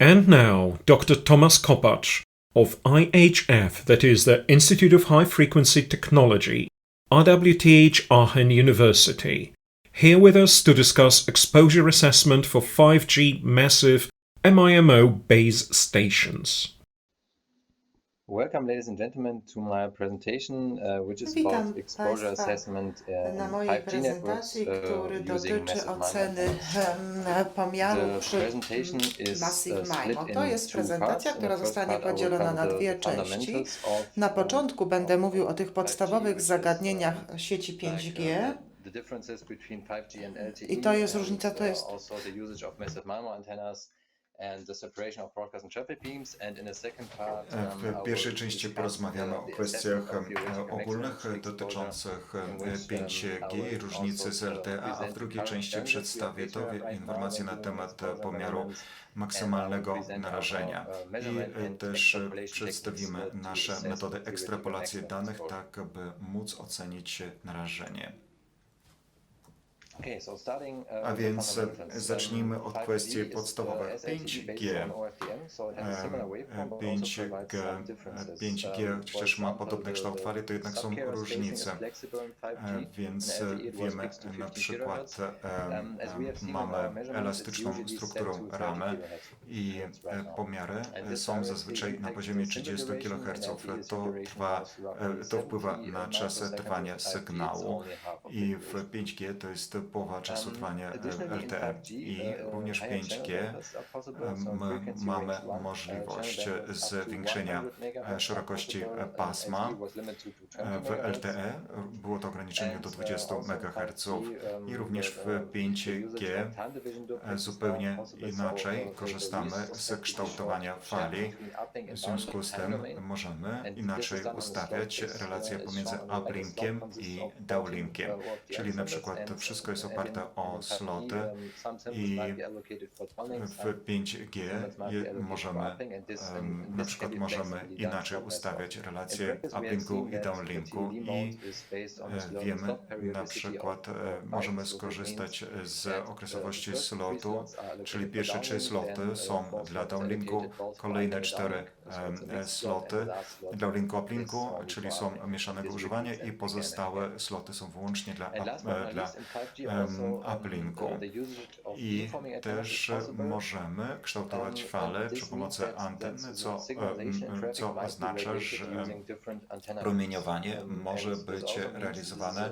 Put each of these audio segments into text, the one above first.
And now, Dr. Thomas Kopacz of IHF, that is the Institute of High Frequency Technology, RWTH Aachen University, here with us to discuss exposure assessment for 5G massive MIMO base stations. Welcome, ladies and gentlemen, to my presentation, uh, which is Witam about exposure Państwa assessment in na mojej 5G networks który uh, dotyczy massive oceny em, pomiaru przy Massive uh, split MIMO. To jest prezentacja, która zostanie podzielona na dwie części. Na um, początku będę mówił o tych 5G, podstawowych zagadnieniach uh, sieci like, 5G. uh, the differences between 5G and LTE I to jest różnica, to uh, jest um, I W will pierwszej części porozmawiamy o kwestiach e, ogólnych dotyczących in which, um, 5G I i will różnicy z uh, LTE, a w drugiej części przedstawię informacje na temat pomiaru maksymalnego narażenia. uh, I e, też e, przedstawimy uh, nasze metody ekstrapolacji danych, tak by móc ocenić narażenie. A with the więc e, zacznijmy od 5G kwestii uh, podstawowych. SLTE based 5G on OFDM, so it has a similar Em, waveform, but also 5G, provides some differences. 5G Um, chociaż ma podobny kształt fali, to jednak są różnice. flexible in 5G, E, Więc was wiemy na 50 przykład, e, Um, e, mamy elastyczną strukturą 30 ramy i e, pomiary e, są zazwyczaj na poziomie the 30 signal duration, kHz. To, trwa, e, to wpływa 70 na czas trwania 5G it's sygnału i w 5G to jest połowa czasu trwania e, LTE 5G, i uh, również w higher 5G channel bandwidths are possible, e, so my frequency mamy uh, możliwość to zwiększenia 100 MHz e, szerokości e, pasma. LTE was limited to E, 20 W. LTE było to ograniczenie do And, uh, 20 also MHz 5G, i również w the- the 5G usage of time division e, duplexes zupełnie inaczej korzystamy z kształtowania fali. W związku z tym możemy inaczej ustawiać relacje pomiędzy uplinkiem i of 14, downlinkiem. Czyli na przykład wszystko jest oparte in- o in 5G, sloty i w 5G symbols might be je, allocated for możemy na przykład możemy inaczej ustawiać relacje uplinku i downlinku i e, wiemy na przykład e, możemy skorzystać z okresowości slotu, czyli pierwsze trzy sloty są dla downlinku, kolejne cztery sloty dla is uplinku, czyli są mieszanego używania i pozostałe sloty są wyłącznie dla, e, dla least, in 5G em, also, um, uplinku. of I też możemy kształtować Um, fale przy pomocy that co, traffic co oznacza, że promieniowanie. Um, może być realizowane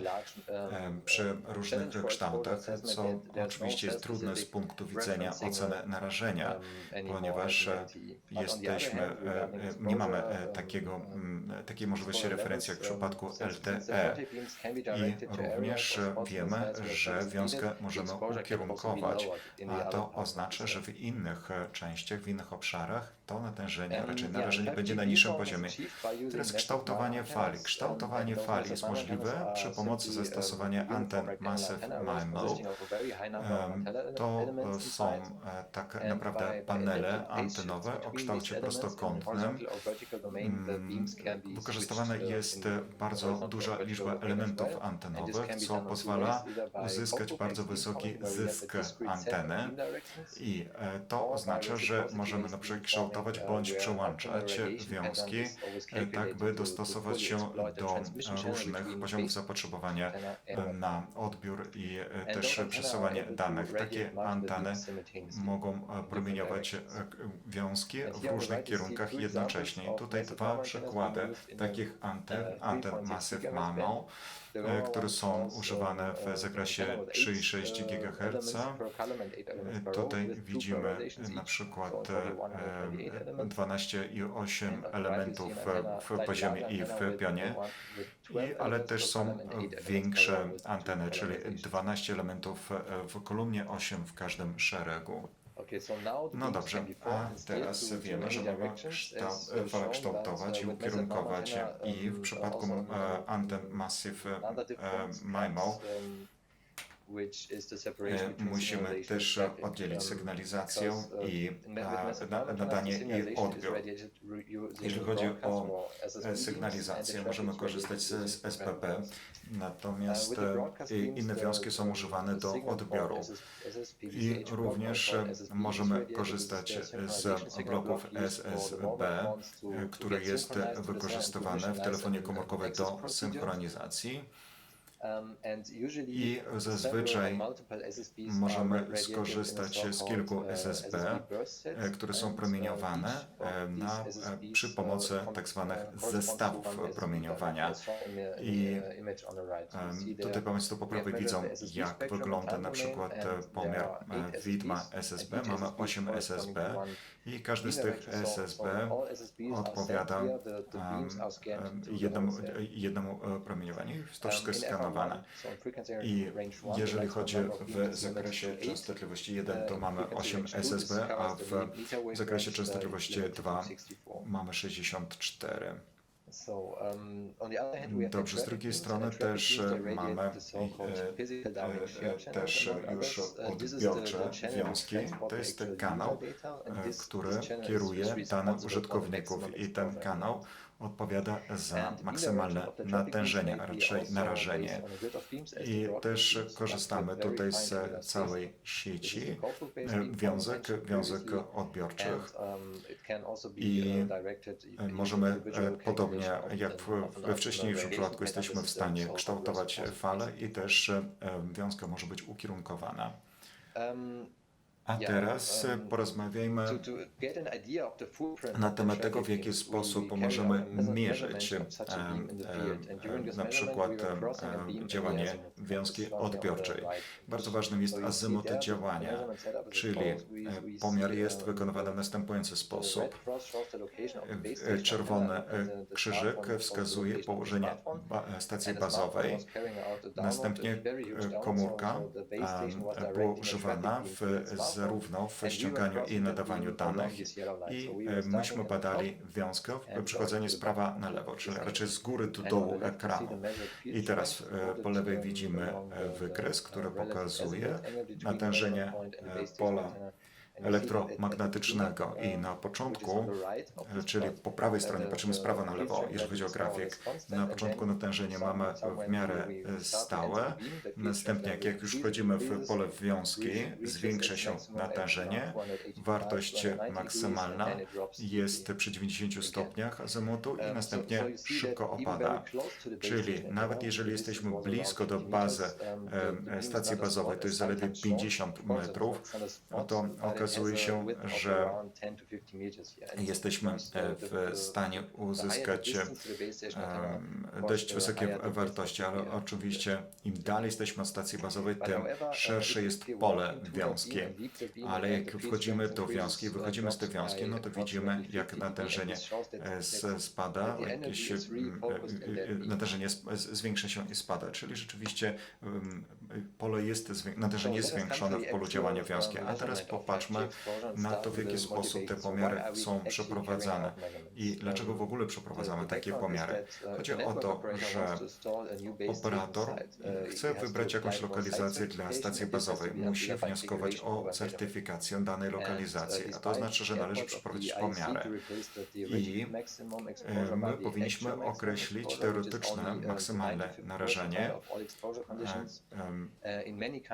um, przy różnych kształtach, co no oczywiście jest trudne z punktu widzenia oceny narażenia, um, ponieważ e, jesteśmy, e, e, nie mamy e, takiego, mm, takiej możliwości referencji jak w przypadku LTE. I również wiemy, że wiązkę możemy ukierunkować, a to oznacza, że w innych częściach, w innych obszarach to natężenie, raczej narażenie 5G będzie na niższym poziomie. Teraz kształtowanie fali. Kształtowanie fali jest możliwe przy pomocy zastosowania uniform anten Massive MIMO. To e, są e, tak naprawdę panele antenowe o kształcie prostokątnym. Mm, Wykorzystywana uh, jest e, bardzo duża liczba elementów antenowych, co pozwala by uzyskać bardzo wysoki zysk anteny. I e, to oznacza, że możemy na przykład beamforming, kształtować uh, bądź przełączać wiązki, e, tak by to- to dostosować się do channel różnych poziomów zapotrzebowania e, na odbiór i e, też przesyłanie danych. Takie anteny mogą e, promieniować e, wiązki w różnych kierunkach jednocześnie. Tutaj dwa przykłady takich anten, anten 3.6 Massive MIMO, e, które one są has, używane w uh, zakresie antenna with 3,6 eight, uh, GHz. Tutaj widzimy na przykład So in total 128 e, elements. 12 i 8 And on the right you elementów w poziomie i w pionie. one- with 12 I, ale też są większe anteny, czyli polarizations. 12 elementów e, w kolumnie, 8 w każdym szeregu. No dobrze, a teraz wiemy, że mogą directions, kształ- as, uh, fale shown, kształtować i ukierunkować i w przypadku e, anten Massive Another e, MIMO E, musimy też oddzielić sygnalizację i nadanie i odbiór. Jeżeli chodzi o sygnalizację, możemy korzystać z SPP, natomiast inne wiązki są używane do odbioru. I również możemy korzystać z bloków SSB, które jest wykorzystywane w telefonie komórkowej do synchronizacji. I zazwyczaj możemy skorzystać z kilku SSB, które są promieniowane na, przy pomocy tzw. zestawów promieniowania. I tutaj Państwo po prawej widzą, jak wygląda na przykład pomiar widma SSB. Mamy 8 SSB i każdy z tych SSB odpowiada jednemu, jednemu promieniowaniu. To wszystko jest skanowane. I jeżeli chodzi w zakresie częstotliwości 1, to mamy 8 SSB, a w zakresie częstotliwości 2 mamy 64. Dobrze, z drugiej strony też e, mamy e, e, też już odbiorcze wiązki. To jest kanał, który kieruje dane użytkowników. i ten kanał odpowiada za maksymalne natężenie, a raczej narażenie. I też korzystamy tutaj z całej sieci e, wiązek, wiązek odbiorczych e, i możemy e, podobnie jak wcześniej w przypadku jesteśmy w stanie kształtować fale i też wiązka może być ukierunkowana. A teraz e, porozmawiajmy na temat tego, w jaki sposób możemy mierzyć na przykład działanie wiązki odbiorczej. Bardzo ważnym jest azymut działania, czyli e, pomiar jest wykonywany w następujący sposób. E, czerwony krzyżyk wskazuje położenie stacji bazowej, następnie komórka była używana w zarówno w ściąganiu i nadawaniu danych. i e, myśmy badali wiązkę, przechodzenie z prawa na lewo, czyli raczej z góry do dołu ekranu. I teraz e, po lewej widzimy e, wykres, który pokazuje natężenie pola elektromagnetycznego. I na początku, czyli po prawej stronie, patrzymy z prawa na lewo, jeżeli chodzi o grafik, na początku natężenie mamy w miarę stałe, następnie jak już wchodzimy w pole wiązki, zwiększa się natężenie, wartość maksymalna jest przy 90 stopniach azymutu i następnie szybko opada. Czyli nawet jeżeli jesteśmy blisko do bazy stacji bazowej, to jest zaledwie 50 metrów, no oto okres okazuje się, że jesteśmy w stanie uzyskać dość wysokie wartości, ale oczywiście im dalej jesteśmy od stacji bazowej, tym szersze jest pole wiązki. Ale jak wchodzimy do wiązki, wychodzimy z tej wiązki, no to widzimy, jak natężenie e, spada, e, jakieś, e, natężenie zwiększa się i spada. Czyli rzeczywiście pole jest, natężenie jest zwiększone w polu działania wiązki. A teraz popatrzmy na to, w jaki sposób te pomiary są przeprowadzane i dlaczego w ogóle przeprowadzamy takie pomiary. Chodzi o to, że operator chce wybrać jakąś lokalizację dla stacji bazowej. Musi wnioskować o certyfikację danej lokalizacji, a to znaczy, że należy przeprowadzić pomiary. I e, my powinniśmy określić teoretyczne maksymalne narażenie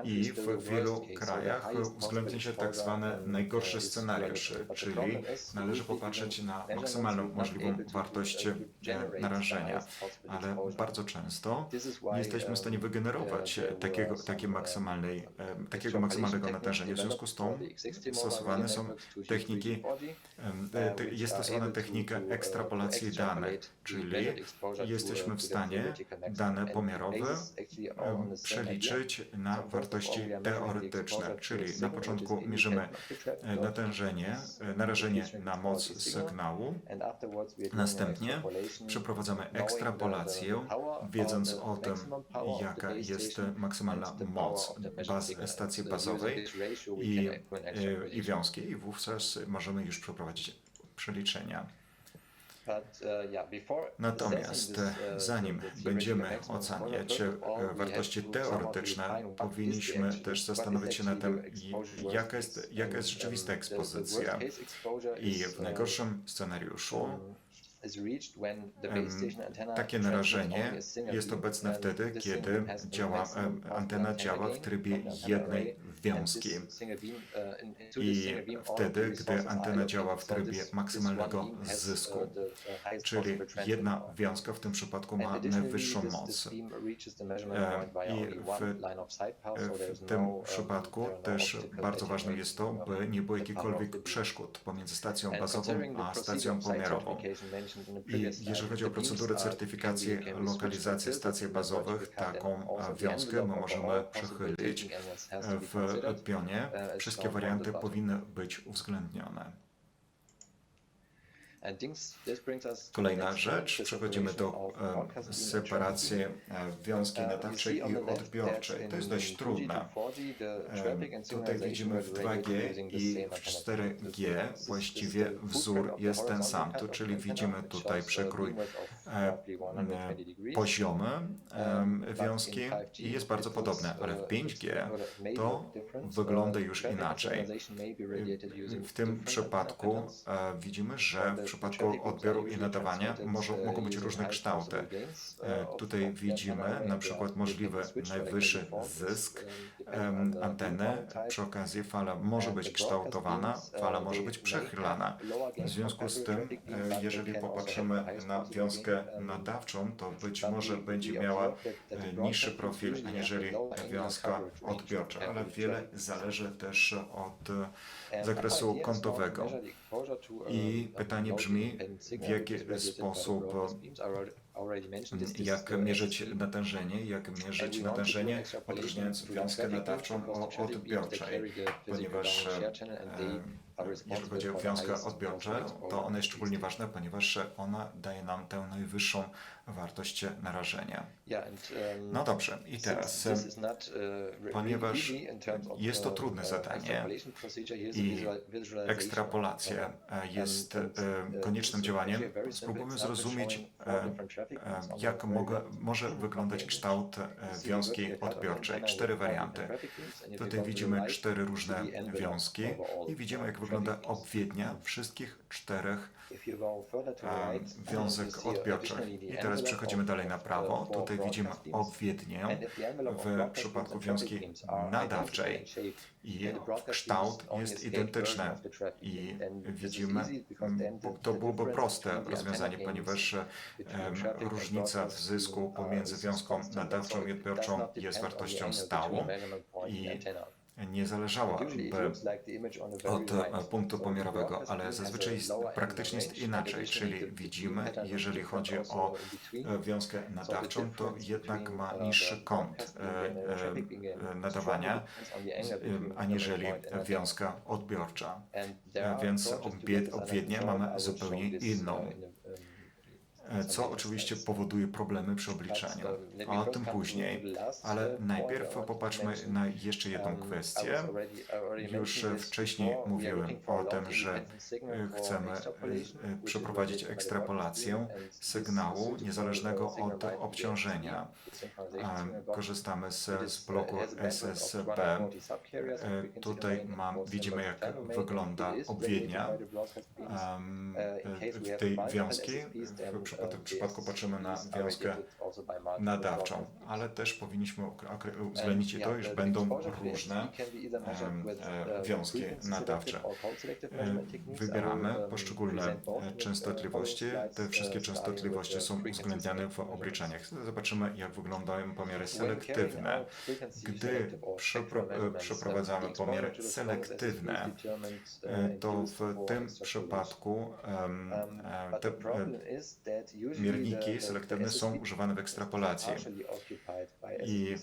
i w wielu krajach uwzględnia się tak zwane najgorsze scenariusze, czyli należy popatrzeć na maksymalną możliwą wartość e, narażenia, ale bardzo często nie jesteśmy w stanie wygenerować takiego, takiej maksymalnej, takiego maksymalnego natężenia. W związku z tą stosowane są techniki, jest stosowana technika ekstrapolacji danych, czyli jesteśmy w stanie dane pomiarowe przeliczyć na wartości teoretyczne, czyli na początku mierzymy e, natężenie, e, narażenie na moc sygnału, następnie przeprowadzamy ekstrapolację, wiedząc o tym, jaka jest maksymalna moc baz, stacji bazowej i, e, i wiązki i wówczas możemy już przeprowadzić przeliczenia. Natomiast e, this, uh, zanim będziemy oceniać e, wartości teoretyczne, powinniśmy też zastanowić się nad tym, jaka jest, jaka jest rzeczywista um, ekspozycja. I w uh, najgorszym scenariuszu takie narażenie jest obecne wtedy, kiedy the działa, antena działa w trybie jednej wiązki. uh, I wtedy, gdy antena działa w trybie maksymalnego uh, zysku. uh, Czyli jedna wiązka w tym przypadku ma najwyższą moc. E, i w- is W tym no, um, przypadku no też bardzo attenuation, jest to, by nie było jakichkolwiek przeszkód pomiędzy stacją bazową a stacją pomiarową. I jeżeli chodzi o are- certyfikacji lokalizacji stacji bazowych, taką wiązkę my możemy be w pionie. as Wszystkie warianty powinny być uwzględnione. Kolejna rzecz, przechodzimy do e, separacji e, wiązki Uh, you nadawczej i odbiorczej. To jest dość 2G trudne. to 4G the Em, traffic and Tutaj widzimy w were related 2G using the i w antenna. 4G This is właściwie wzór jest ten sam, of czyli widzimy tutaj a przekrój beamwidth of e, roughly 120 degrees. poziomy Um, wiązki in 5G i jest bardzo podobne, ale uh, w it 5G looks maybe to different. wygląda Uh, już inaczej. W tym przypadku e, widzimy, że w przypadku odbioru i nadawania może, mogą być using różne kształty. E, of- Tutaj widzimy na przykład możliwy najwyższy zysk anteny. Przy okazji fala może być kształtowana, fala może być may przechylana. have lower W związku z tym, e, jeżeli popatrzymy na wiązkę nadawczą, to być może będzie miała e, niższy profil, aniżeli wiązka odbiorcza, ale wiele zależy też od e, zakresu kątowego. I pytanie brzmi, w jaki sposób, jak mierzyć natężenie, jak mierzyć natężenie, odróżniając wiązkę nadawczą od odbiorczej, ponieważ jeżeli chodzi o wiązkę odbiorcze, to ona jest szczególnie ważna, ponieważ ona daje nam tę najwyższą wartość narażenia. Um, No dobrze, i teraz uh, ponieważ jest to uh, trudne uh, zadanie i ekstrapolacja e, jest and- e, koniecznym działaniem, spróbujmy zrozumieć, e, jak mogę, może wyglądać kształt wiązki odbiorczej. Cztery warianty. Tutaj widzimy cztery różne wiązki i widzimy, jak wygląda obwiednia wszystkich czterech wiązek odbiorczych. I teraz przechodzimy dalej na prawo. Tutaj widzimy obwiednię w przypadku wiązki nadawczej i kształt jest identyczny. I widzimy, bo to byłoby proste rozwiązanie, ponieważ różnica w zysku pomiędzy wiązką nadawczą i odbiorczą jest wartością stałą i nie zależałaby od e, punktu pomiarowego, ale zazwyczaj praktycznie jest inaczej, czyli widzimy, jeżeli chodzi o e, wiązkę nadawczą, to jednak ma niższy kąt e, nadawania aniżeli wiązka odbiorcza. Więc obwie- obwiednię mamy zupełnie inną. E, Co oczywiście powoduje problemy przy obliczaniu. O tym później, ale najpierw popatrzmy na jeszcze jedną kwestię. Już wcześniej mówiłem o tym, że e, chcemy e, przeprowadzić ekstrapolację sygnału niezależnego od obciążenia. Korzystamy z, z bloku SSB. Tutaj mam, widzimy jak wygląda obwiednia tej wiązki. W przypadku, w przypadku patrzymy na wiązkę nadawczą, ale też powinniśmy uwzględnić to, iż będą różne e, wiązki nadawcze. E, Wybieramy poszczególne e, częstotliwości. Te wszystkie częstotliwości są uwzględniane w obliczeniach. Zobaczymy, jak wyglądają pomiary selektywne. Gdy przepro- przeprowadzamy pomiary selektywne, to w tym przypadku te mierniki selektywne są używane w ekstrapolacji. I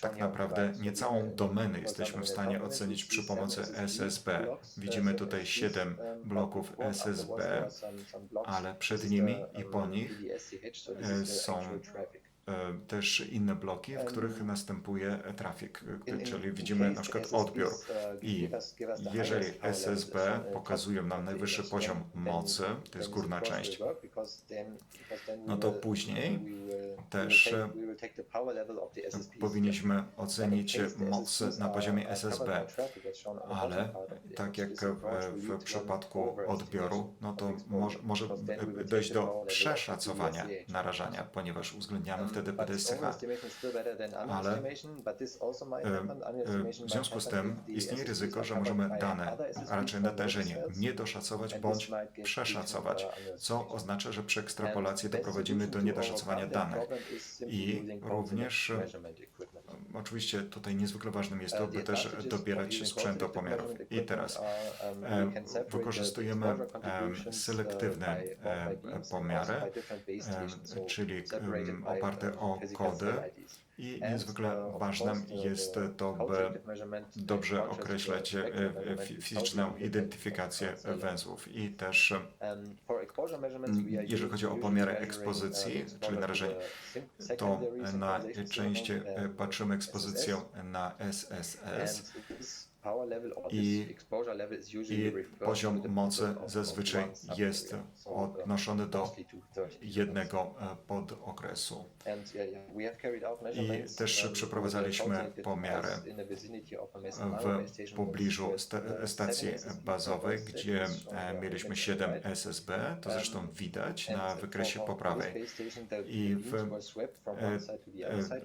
tak naprawdę nie całą domenę jesteśmy w stanie ocenić przy pomocy SSB. Widzimy tutaj 7 bloków SSB, ale przed nimi i po nich e, są e, też inne bloki, w których następuje trafik, e, czyli widzimy na przykład odbiór. I jeżeli SSB pokazują nam najwyższy poziom mocy, to jest górna część, no to później też e, powinniśmy ocenić moc na poziomie SSB, ale tak jak w, w przypadku odbioru, no to może, może dojść do przeszacowania narażania, ponieważ uwzględniamy wtedy PDSCH. Ale e, e, w związku z tym istnieje ryzyko, że możemy dane, a raczej natężenie, niedoszacować bądź przeszacować, co oznacza, że przy ekstrapolacji doprowadzimy do niedoszacowania danych. I również oczywiście tutaj niezwykle ważnym jest to, by też dobierać sprzęt do pomiarów. I teraz e, wykorzystujemy e, selektywne pomiary, czyli oparte o kody i niezwykle ważnym jest to, by dobrze określać e, e, fizyczną identyfikację węzłów. I też jeżeli chodzi o pomiary ekspozycji, czyli narażenia, to najczęściej e, patrzymy ekspozycję na SSS i, i poziom mocy zazwyczaj jest odnoszony do jednego podokresu. I też przeprowadzaliśmy pomiary w pobliżu stacji bazowej, gdzie mieliśmy 7 SSB, to zresztą widać na wykresie po prawej. I w,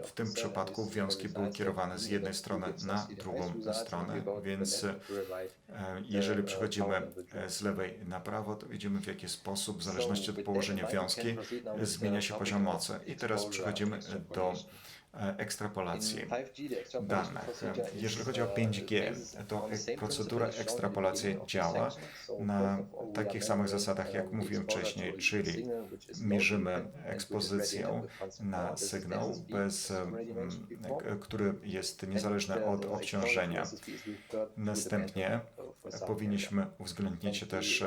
w tym przypadku wiązki były kierowane z jednej strony na drugą stronę, więc jeżeli przechodzimy z lewej na prawo, to widzimy w jaki sposób, w zależności od położenia wiązki, zmienia się poziom mocy. I teraz przechodzimy do ekstrapolacji danych. Jeżeli chodzi o 5G, to procedura ekstrapolacji działa na takich samych zasadach, jak mówiłem wcześniej, czyli mierzymy ekspozycję na sygnał, bez, który jest niezależny od obciążenia. Następnie powinniśmy uwzględnić też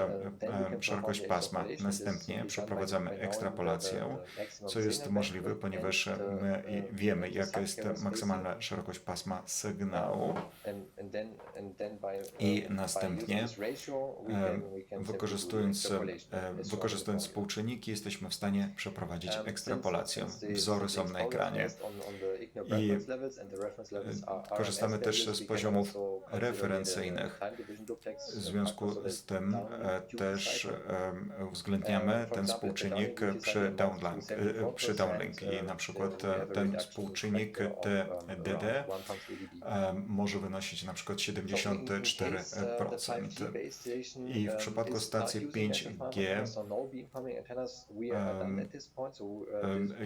szerokość pasma. Następnie przeprowadzamy ekstrapolację, co jest możliwe, ponieważ my wiemy, wiemy, jaka jest maksymalna szerokość pasma sygnału. I następnie wykorzystując, wykorzystując współczynniki jesteśmy w stanie przeprowadzić ekstrapolację. Wzory są na ekranie. i korzystamy też z poziomów referencyjnych. W związku z tym też uwzględniamy ten współczynnik przy downlink, przy downlink. i na przykład ten współczynnik współczynnik TDD może wynosić na przykład 74%. I w przypadku stacji 5G,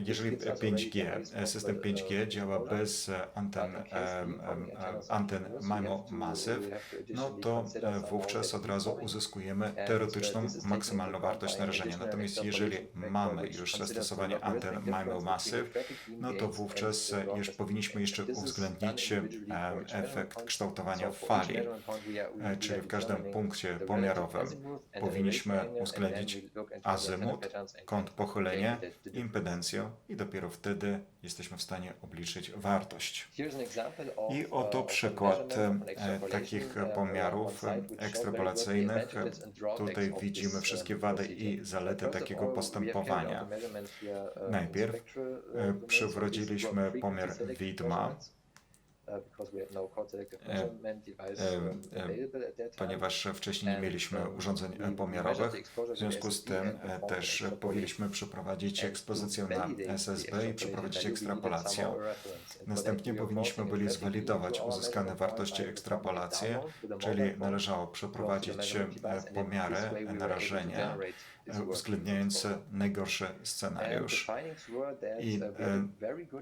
jeżeli 5G, system 5G działa bez anten, anten MIMO Massive, no to wówczas od razu uzyskujemy teoretyczną maksymalną wartość narażenia. Natomiast jeżeli mamy już zastosowanie anten MIMO Massive, no to wówczas już powinniśmy jeszcze uwzględnić e, efekt kształtowania fali, e, czyli w każdym punkcie pomiarowym powinniśmy uwzględnić azymut, kąt pochylenia, impedencję i dopiero wtedy jesteśmy w stanie obliczyć wartość. I oto przykład e, takich pomiarów ekstrapolacyjnych. Tutaj widzimy wszystkie wady i zalety takiego postępowania. Najpierw przywróciliśmy pomiar widma, ponieważ wcześniej nie mieliśmy urządzeń pomiarowych. W związku z tym też powinniśmy przeprowadzić ekspozycję na SSB i przeprowadzić ekstrapolację. Następnie powinniśmy byli zwalidować uzyskane wartości ekstrapolacji, czyli należało przeprowadzić pomiary narażenia uwzględniając najgorszy scenariusz. I,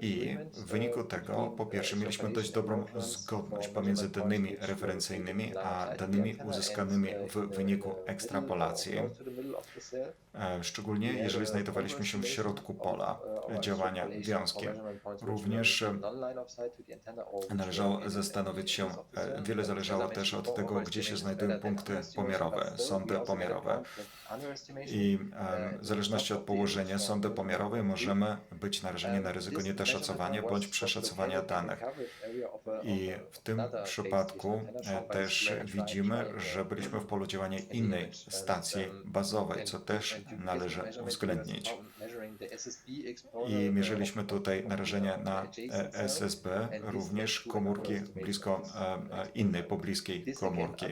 I w wyniku tego, po pierwsze, mieliśmy dość dobrą zgodność pomiędzy danymi referencyjnymi a danymi uzyskanymi w wyniku ekstrapolacji. e, szczególnie jeżeli znajdowaliśmy się w środku pola działania wiązki. Również e, należało zastanowić się, e, wiele zależało też od tego, gdzie się znajdują punkty pomiarowe, sądy pomiarowe. I e, w zależności od położenia sądy pomiarowej możemy być narażeni na ryzyko niedoszacowania bądź przeszacowania danych. I w tym przypadku e, też widzimy, że byliśmy w polu działania innej stacji bazowej, co też należy uwzględnić. I mierzyliśmy tutaj narażenia na e, SSB, również komórki blisko innej pobliskiej komórki.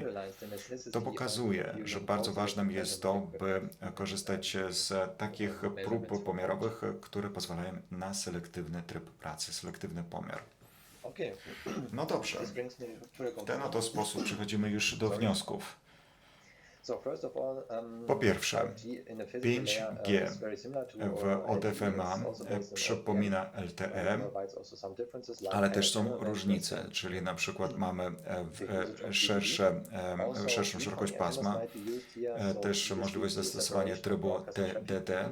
To pokazuje, że bardzo ważnym jest to, by korzystać z takich prób pomiarowych, które pozwalają na selektywny tryb pracy, selektywny pomiar. No dobrze, w ten oto sposób przechodzimy już do wniosków. Po pierwsze, 5G w ODFMA przypomina LTE, ale też są różnice, czyli na przykład mamy w szersze, szerszą szerokość pasma, też możliwość zastosowania trybu TDD.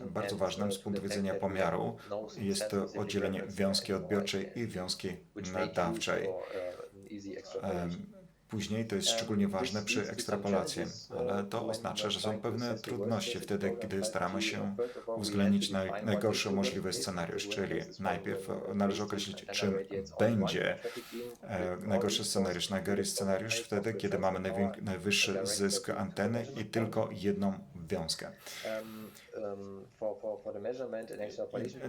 Bardzo ważnym z punktu widzenia pomiaru jest to oddzielenie wiązki odbiorczej i wiązki nadawczej. Później to jest szczególnie ważne przy ekstrapolacji, ale to oznacza, że są pewne trudności wtedy, gdy staramy się uwzględnić naj, najgorszy możliwy scenariusz, czyli najpierw należy określić, czym będzie e, najgorszy scenariusz. Najgorszy scenariusz wtedy, kiedy mamy najwyższy zysk anteny i tylko jedną wiązkę.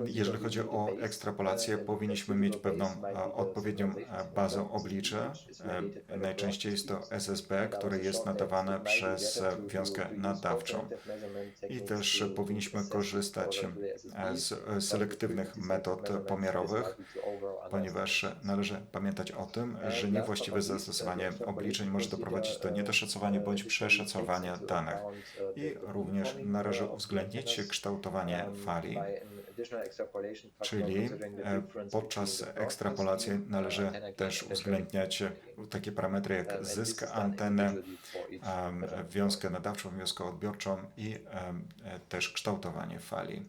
Jeżeli chodzi o ekstrapolację, powinniśmy mieć pewną e, odpowiednią bazę oblicze. E, Najczęściej jest to SSB, które jest nadawane przez wiązkę nadawczą. I też powinniśmy korzystać z selektywnych metod pomiarowych, ponieważ należy pamiętać o tym, że niewłaściwe zastosowanie obliczeń może doprowadzić do niedoszacowania bądź przeszacowania danych. I również należy uwzględnić kształtowanie fali, czyli e, podczas ekstrapolacji należy też uwzględniać takie parametry jak zysk anteny, wiązkę nadawczą, wiązkę odbiorczą i e, też kształtowanie fali.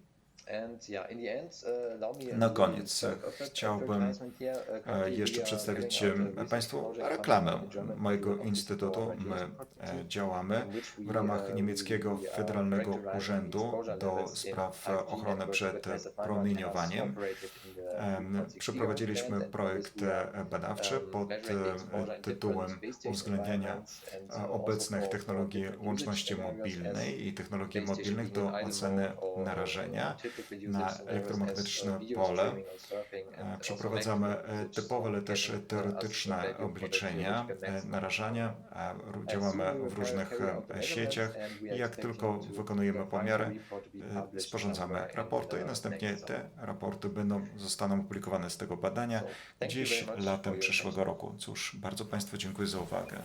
Na koniec e, chciałbym E, Jeszcze przedstawić Państwu reklamę mojego instytutu. My e, działamy w ramach niemieckiego Federalnego Urzędu do Spraw Ochrony przed Promieniowaniem. Em, Przeprowadziliśmy projekt e, badawczy pod e, tytułem uwzględniania obecnych technologii łączności mobilnej i technologii mobilnych do oceny narażenia na elektromagnetyczne pole. E, Przeprowadzamy e, typowe, ale też teoretyczne obliczenia e, narażania. Działamy w różnych e, sieciach i jak tylko wykonujemy pomiary, e, sporządzamy raporty i następnie te raporty będą, zostaną opublikowane z tego badania gdzieś latem przyszłego roku. Cóż, bardzo Państwu dziękuję za uwagę.